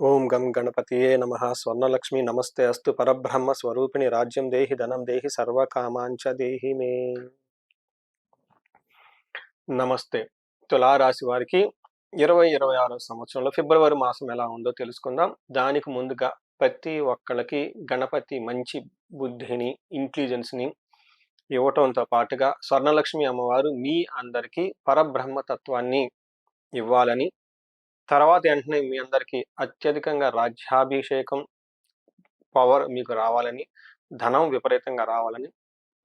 ఓం గం గణపతియే నమ. స్వర్ణలక్ష్మి నమస్తే అస్తు పరబ్రహ్మ స్వరూపిణి రాజ్యం దేహి ధనం దేహి సర్వకామాంచ దేహి మే. నమస్తే. తులారాశి వారికి ఇరవై ఇరవై ఆరో సంవత్సరంలో ఫిబ్రవరి మాసం ఎలా ఉందో తెలుసుకుందాం. దానికి ముందుగా ప్రతి ఒక్కళ్ళకి గణపతి మంచి బుద్ధిని ఇంటెలిజెన్స్ని ఇవ్వటంతో పాటుగా స్వర్ణలక్ష్మి అమ్మవారు మీ అందరికీ పరబ్రహ్మ తత్వాన్ని ఇవ్వాలని తర్వాత వెంటనే మీ అందరికీ అత్యధికంగా రాజ్యాభిషేకం పవర్ మీకు రావాలని ధనం విపరీతంగా రావాలని.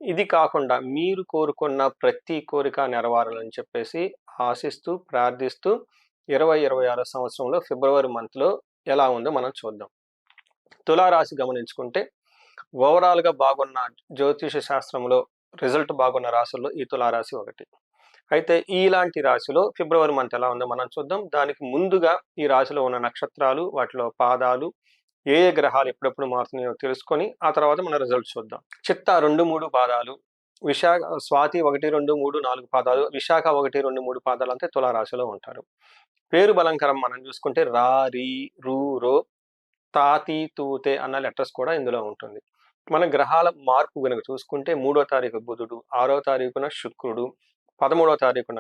ఇది కాకుండా మీరు కోరుకున్న ప్రతి కోరిక నెరవేరాలని చెప్పేసి ఆశిస్తూ ప్రార్థిస్తూ ఇరవై ఇరవై ఆరో సంవత్సరంలో ఫిబ్రవరి మంత్లో ఎలా ఉందో మనం చూద్దాం. తులారాశి గమనించుకుంటే ఓవరాల్గా బాగున్న జ్యోతిష శాస్త్రంలో రిజల్ట్ బాగున్న రాశుల్లో ఈ తులారాశి ఒకటి. అయితే ఇలాంటి రాశిలో ఫిబ్రవరి మంత్ ఎలా ఉందో మనం చూద్దాం. దానికి ముందుగా ఈ రాశిలో ఉన్న నక్షత్రాలు వాటిలో పాదాలు ఏ ఏ గ్రహాలు ఎప్పుడెప్పుడు మారుతున్నాయో తెలుసుకొని ఆ తర్వాత మన రిజల్ట్ చూద్దాం. చిత్త రెండు మూడు పాదాలు విశాఖ స్వాతి ఒకటి రెండు మూడు నాలుగు పాదాలు విశాఖ ఒకటి రెండు మూడు పాదాలు అంతే తులారాశిలో ఉంటారు. పేరు బలంకరం మనం చూసుకుంటే రా రీ రూ రో తాతి తూతే అన్న లెటర్స్ కూడా ఇందులో ఉంటుంది. మన గ్రహాల మార్పు కనుక చూసుకుంటే మూడో తారీఖు బుధుడు ఆరో తారీఖున శుక్రుడు పదమూడవ తారీఖున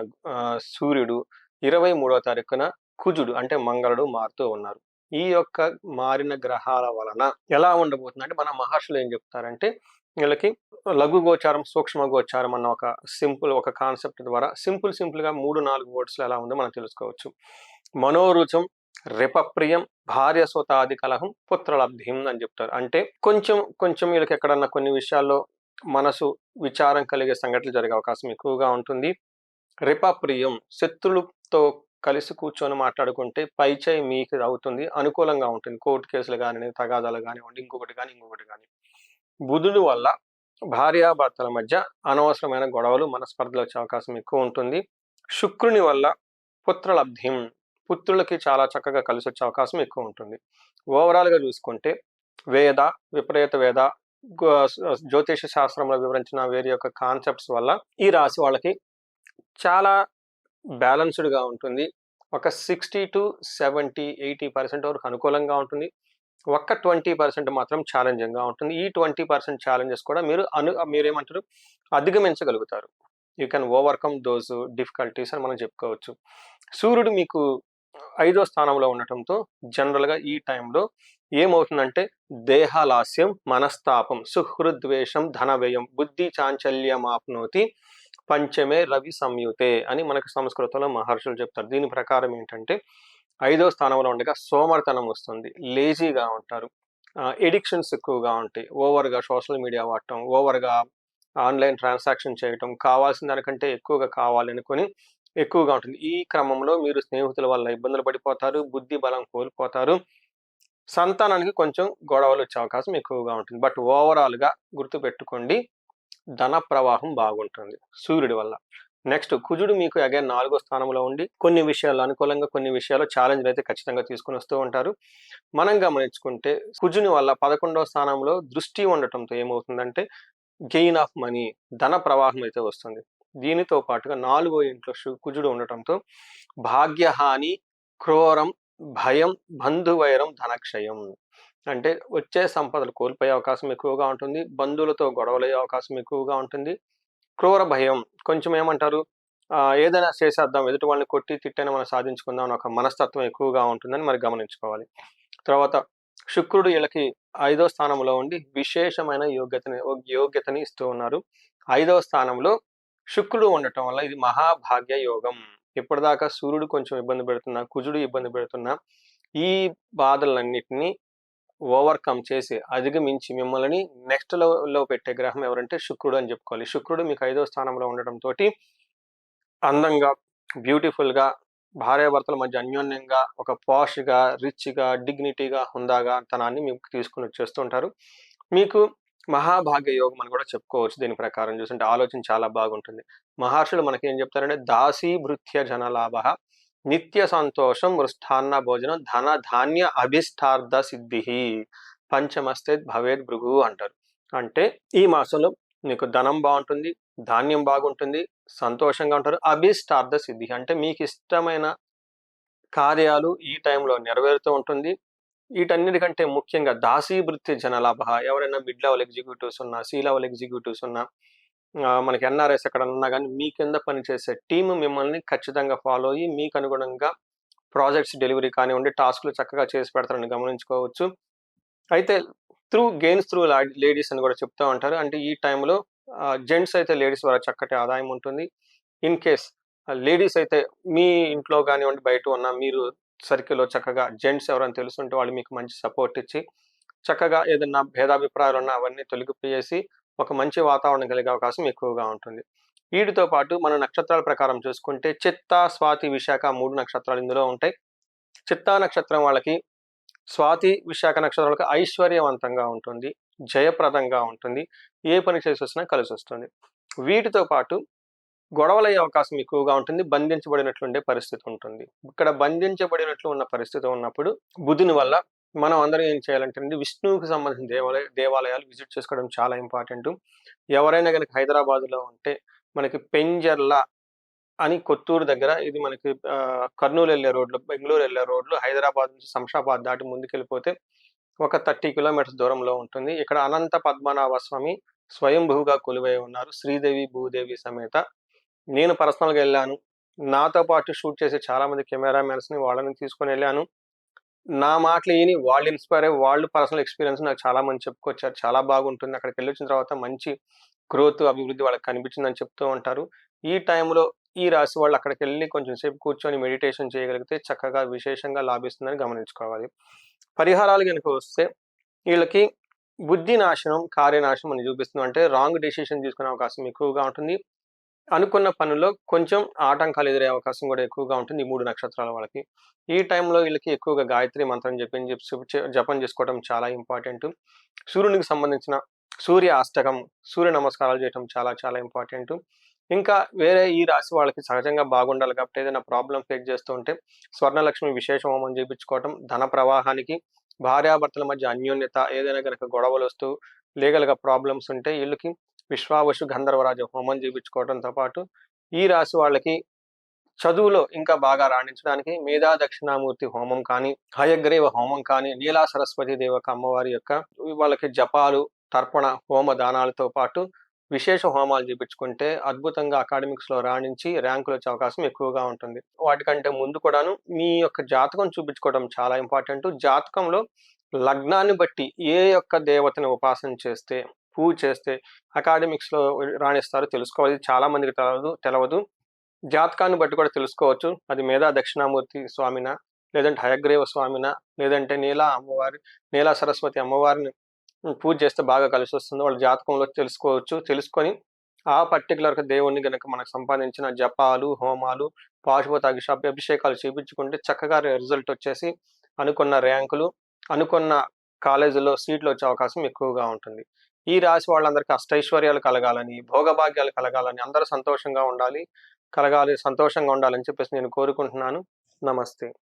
సూర్యుడు ఇరవై మూడవ తారీఖున కుజుడు అంటే మంగళుడు మారుతూ ఉన్నారు. ఈ యొక్క మారిన గ్రహాల వలన ఎలా ఉండబోతుంది? అంటే మన మహర్షులు ఏం చెప్తారంటే వీళ్ళకి లఘు గోచారం సూక్ష్మ గోచారం అన్న ఒక సింపుల్ ఒక కాన్సెప్ట్ ద్వారా సింపుల్ సింపుల్గా మూడు నాలుగు వర్డ్స్లో ఎలా ఉందో మనం తెలుసుకోవచ్చు. మనోరుచం రిపప్రియం భార్య సోతాది కలహం పుత్రలబ్ధిం అని చెప్తారు. అంటే కొంచెం కొంచెం వీళ్ళకి ఎక్కడన్నా కొన్ని విషయాల్లో మనసు విచారం కలిగే సంఘటనలు జరిగే అవకాశం ఎక్కువగా ఉంటుంది. రిపప్రియం శత్రులతో కలిసి కూర్చొని మాట్లాడుకుంటే పైచై మీకు అవుతుంది. అనుకూలంగా ఉంటుంది. కోర్టు కేసులు కానీ తగాదాలు కానివ్వండి ఇంకొకటి కానీ ఇంకొకటి కానీ బుధుడు వల్ల భార్యాభర్తల మధ్య అనవసరమైన గొడవలు మనస్పర్ధలు వచ్చే అవకాశం ఎక్కువ ఉంటుంది. శుక్రుని వల్ల పుత్రలబ్ధిం పుత్రులకి చాలా చక్కగా కలిసి వచ్చే అవకాశం ఎక్కువ ఉంటుంది. ఓవరాల్గా చూసుకుంటే వేద విపరీత వేద జ్యోతిష శాస్త్రంలో వివరించిన వేరే యొక్క కాన్సెప్ట్స్ వల్ల ఈ రాశి వాళ్ళకి చాలా బ్యాలన్స్డ్గా ఉంటుంది. ఒక sixty to seventy eighty percent వరకు అనుకూలంగా ఉంటుంది. ఒక్క ట్వంటీ పర్సెంట్ మాత్రం ఛాలెంజింగ్గా ఉంటుంది. ఈ ట్వంటీ పర్సెంట్ ఛాలెంజెస్ కూడా మీరు అను మీరేమంటారు? అధిగమించగలుగుతారు. You can overcome those difficulties అని మనం చెప్పుకోవచ్చు. సూర్యుడు మీకు ఐదో స్థానంలో ఉండటంతో జనరల్గా ఈ టైంలో ఏమవుతుందంటే దేహలాస్యం మనస్తాపం సుహృద్వేషం ధనవ్యయం బుద్ధి చాంచల్యం ఆప్నోతి పంచమే రవి సంయుతే అని మనకు సంస్కృతంలో మహర్షులు చెప్తారు. దీని ప్రకారం ఏంటంటే ఐదో స్థానంలో ఉండగా సోమర్తనం వస్తుంది. లేజీగా ఉంటారు. ఎడిక్షన్స్ ఎక్కువగా ఉంటాయి. ఓవర్గా సోషల్ మీడియా వాడటం ఓవర్గా ఆన్లైన్ ట్రాన్సాక్షన్ చేయటం కావాల్సిన దానికంటే ఎక్కువగా కావాలనుకొని ఎక్కువగా ఉంటుంది. ఈ క్రమంలో మీరు స్నేహితుల వల్ల ఇబ్బందులు పడిపోతారు బుద్ధి బలం కోల్పోతారు. సంతానానికి కొంచెం గొడవలు వచ్చే అవకాశం ఎక్కువగా ఉంటుంది. బట్ ఓవరాల్గా గుర్తుపెట్టుకోండి ధన ప్రవాహం బాగుంటుంది సూర్యుడి వల్ల. నెక్స్ట్ కుజుడు మీకు అగైన్ నాలుగో స్థానంలో ఉండి కొన్ని విషయాలు అనుకూలంగా కొన్ని విషయాలు ఛాలెంజ్లు అయితే ఖచ్చితంగా తీసుకుని వస్తూ ఉంటారు. మనం గమనించుకుంటే కుజుని వల్ల పదకొండవ స్థానంలో దృష్టి ఉండటంతో ఏమవుతుందంటే గెయిన్ ఆఫ్ మనీ ధన ప్రవాహం అయితే వస్తుంది. దీనితో పాటుగా నాలుగో ఇంట్లో కుజుడు ఉండటంతో భాగ్యహాని క్రోరం భయం బంధువైరం ధనక్షయం. అంటే వచ్చే సంపదలు కోల్పోయే అవకాశం ఎక్కువగా ఉంటుంది. బంధువులతో గొడవలయ్యే అవకాశం ఎక్కువగా ఉంటుంది. క్రూర భయం. కొంచెం ఏమంటారు? ఏదైనా చేసేద్దాం ఎదుటి వాళ్ళని కొట్టి తిట్టైనా మనం సాధించుకుందాం అని ఒక మనస్తత్వం ఎక్కువగా ఉంటుందని మరి గమనించుకోవాలి. తర్వాత శుక్రుడు వీళ్ళకి ఐదో స్థానంలో ఉండి విశేషమైన యోగ్యతని యోగ్యతని ఇస్తూ ఉన్నారు. ఐదో స్థానంలో శుక్రుడు ఉండటం వల్ల ఇది మహాభాగ్య యోగం. ఇప్పటిదాకా సూర్యుడు కొంచెం ఇబ్బంది పెడుతున్నా కుజుడు ఇబ్బంది పెడుతున్నా ఈ బాధలన్నిటినీ ఓవర్కమ్ చేసి అధిగమించి మిమ్మల్ని నెక్స్ట్లో పెట్టే గ్రహం ఎవరంటే శుక్రుడు అని చెప్పుకోవాలి. శుక్రుడు మీకు ఐదో స్థానంలో ఉండటంతో అందంగా బ్యూటిఫుల్గా భార్యాభర్తల మధ్య అన్యోన్యంగా ఒక పాష్గా రిచ్గా డిగ్నిటీగా హుందాగా తనాన్ని మీకు తీసుకుని వచ్చేస్తుంటారు మీకు మహాభాగ్య యోగం అని కూడా చెప్పుకోవచ్చు దీని ప్రకారం చూస్తుంటే ఆలోచన చాలా బాగుంటుంది. మహర్షులు మనకి ఏం చెప్తారంటే దాసీ భృత్య జనలాభ నిత్య సంతోషం వృష్టాన్న భోజనం ధన ధాన్య అభిష్టార్థ సిద్ధి పంచమస్తే భవేద్ భృగు అంటారు. అంటే ఈ మాసంలో మీకు ధనం బాగుంటుంది ధాన్యం బాగుంటుంది సంతోషంగా ఉంటారు అభిష్టార్థ సిద్ధి. అంటే మీకు ఇష్టమైన కార్యాలు ఈ టైంలో నెరవేరుతూ ఉంటుంది. వీటన్నిటికంటే ముఖ్యంగా దాసీభృత్య జనలాభ ఎవరైనా మిడ్ లెవెల్ ఎగ్జిక్యూటివ్స్ ఉన్నా సీ లెవెల్ ఎగ్జిక్యూటివ్స్ ఉన్నా ఆ, మనకి ఎన్ఆర్ఎస్ ఎక్కడ ఉన్నా కానీ మీ కింద పనిచేసే టీం మిమ్మల్ని ఖచ్చితంగా ఫాలో అయ్యి మీకు అనుగుణంగా ప్రాజెక్ట్స్ డెలివరీ కానివ్వండి టాస్క్లు చక్కగా చేసి పెడతారని గమనించుకోవచ్చు. అయితే త్రూ గెయిన్స్ త్రూ లేడీస్ అని కూడా చెప్తూ ఉంటారు. అంటే ఈ టైంలో జెంట్స్ అయితే లేడీస్ ద్వారా చక్కటి ఆదాయం ఉంటుంది. ఇన్ కేస్ లేడీస్ అయితే మీ ఇంట్లో కానివ్వండి బయట ఉన్న మీరు సర్కిల్లో చక్కగా జెంట్స్ ఎవరైనా తెలుసుంటే వాళ్ళు మీకు మంచి సపోర్ట్ ఇచ్చి చక్కగా ఏదైనా భేదాభిప్రాయాలు ఉన్నా అవన్నీ తొలగిపోయేసి ఒక మంచి వాతావరణం కలిగే అవకాశం ఎక్కువగా ఉంటుంది. వీటితో పాటు మన నక్షత్రాల ప్రకారం చూసుకుంటే చిత్త స్వాతి విశాఖ మూడు నక్షత్రాలు ఇందులో ఉంటాయి. చిత్తా నక్షత్రం వాళ్ళకి స్వాతి విశాఖ నక్షత్రాలకు ఐశ్వర్యవంతంగా ఉంటుంది జయప్రదంగా ఉంటుంది ఏ పని చేసి వచ్చినా కలిసి వస్తుంది. వీటితో పాటు గొడవలయ్యే అవకాశం ఎక్కువగా ఉంటుంది బంధించబడినట్లుండే పరిస్థితి ఉంటుంది. ఇక్కడ బంధించబడినట్లు ఉన్న పరిస్థితి ఉన్నప్పుడు బుధుని వల్ల మనం అందరం ఏం చేయాలంటే విష్ణువుకి సంబంధించిన దేవాలయ దేవాలయాలు విజిట్ చేసుకోవడం చాలా ఇంపార్టెంట్. ఎవరైనా కనుక హైదరాబాద్లో ఉంటే మనకి పెంజర్ల అని కొత్తూరు దగ్గర ఇది మనకి ఆ, కర్నూలు వెళ్ళే రోడ్లు బెంగళూరు వెళ్ళే రోడ్లు హైదరాబాద్ నుంచి శంషాబాద్ దాటి ముందుకెళ్ళిపోతే ఒక థర్టీ కిలోమీటర్స్ దూరంలో ఉంటుంది. ఇక్కడ అనంత పద్మనాభ స్వామి స్వయంభూగా కొలువై ఉన్నారు. శ్రీదేవి భూదేవి సమేత నేను పర్సనల్గా వెళ్ళాను. నాతో పాటు షూట్ చేసే చాలామంది కెమెరామెన్స్ని వాళ్ళని తీసుకొని వెళ్ళాను. నా మాటలు విని వాళ్ళు ఇన్స్పైర్ అయ్యి వాళ్ళు పర్సనల్ ఎక్స్పీరియన్స్ నాకు చాలా మంది చెప్పుకొచ్చారు. చాలా బాగుంటుంది. అక్కడికి వెళ్ళి వచ్చిన తర్వాత మంచి గ్రోత్ అభివృద్ధి వాళ్ళకి కనిపించిందని చెప్తూ ఉంటారు. ఈ టైంలో ఈ రాశి వాళ్ళు అక్కడికి వెళ్ళి కొంచెం సేపు కూర్చొని మెడిటేషన్ చేయగలిగితే చక్కగా విశేషంగా లాభిస్తుందని గమనించుకోవాలి. పరిహారాలు కనుక వస్తే వీళ్ళకి బుద్ధి నాశనం కార్యనాశనం అని చూపిస్తుంది అంటే రాంగ్ డెసిషన్ తీసుకునే అవకాశం ఎక్కువగా ఉంటుంది. అనుకున్న పనుల్లో కొంచెం ఆటంకాలు ఎదురే అవకాశం కూడా ఎక్కువగా ఉంటుంది ఈ మూడు నక్షత్రాల వాళ్ళకి. ఈ టైంలో వీళ్ళకి ఎక్కువగా గాయత్రి మంత్రం చెప్పి జపం చేసుకోవడం చాలా ఇంపార్టెంట్. సూర్యునికి సంబంధించిన సూర్య అష్టకం సూర్య నమస్కారాలు చేయడం చాలా చాలా ఇంపార్టెంట్. ఇంకా వేరే ఈ రాశి వాళ్ళకి సహజంగా బాగుండాలి కాబట్టి ఏదైనా ప్రాబ్లం ఫేస్ చేస్తూ ఉంటే స్వర్ణలక్ష్మి విశేష హోమం చేయించుకోవటం ధన ప్రవాహానికి భార్యాభర్తల మధ్య అన్యోన్యత ఏదైనా కనుక గొడవలు వస్తూ లీగల్గా ప్రాబ్లమ్స్ ఉంటే వీళ్ళకి విశ్వావశు గంధర్వరాజు హోమం చేయించుకోవడంతో పాటు ఈ రాశి వాళ్ళకి చదువులో ఇంకా బాగా రాణించడానికి మేధా దక్షిణామూర్తి హోమం కానీ హయగ్రీవ హోమం కానీ నీలా సరస్వతి దేవక అమ్మవారి యొక్క వాళ్ళకి జపాలు తర్పణ హోమ దానాలతో పాటు విశేష హోమాలు చూపించుకుంటే అద్భుతంగా అకాడమిక్స్లో రాణించి ర్యాంకులు వచ్చే అవకాశం ఎక్కువగా ఉంటుంది. వాటికంటే ముందు కూడాను మీ యొక్క జాతకం చూపించుకోవడం చాలా ఇంపార్టెంట్. జాతకంలో లగ్నాన్ని బట్టి ఏ యొక్క దేవతని ఉపాసన చేస్తే పూజ చేస్తే అకాడమిక్స్లో తెలుసుకోవాలి. చాలా మందికి తెలవదు తెలవదు. జాతకాన్ని బట్టి కూడా తెలుసుకోవచ్చు. అది మేధా దక్షిణామూర్తి స్వామిన లేదంటే హయగ్రీవ స్వామిన లేదంటే నీలా అమ్మవారి నీలా సరస్వతి అమ్మవారిని పూజ చేస్తే బాగా కలిసి వస్తుంది వాళ్ళ జాతకంలో తెలుసుకోవచ్చు. తెలుసుకొని ఆ పర్టికులర్ దేవుణ్ణి గనక మనకు సంపాదించిన జపాలు హోమాలు పాశుపతాభిషేక అభిషేకాలు చేయించుకుంటే చక్కగా రిజల్ట్ వచ్చేసి అనుకున్న ర్యాంకులు అనుకున్న కాలేజీలో సీట్లు వచ్చే అవకాశం ఎక్కువగా ఉంటుంది. ఈ రాశి వాళ్ళందరికీ అష్టైశ్వర్యాలు కలగాలని భోగభాగ్యాలు కలగాలని అందరూ సంతోషంగా ఉండాలి కలగాలి సంతోషంగా ఉండాలని చెప్పేసి నేను కోరుకుంటున్నాను. నమస్తే.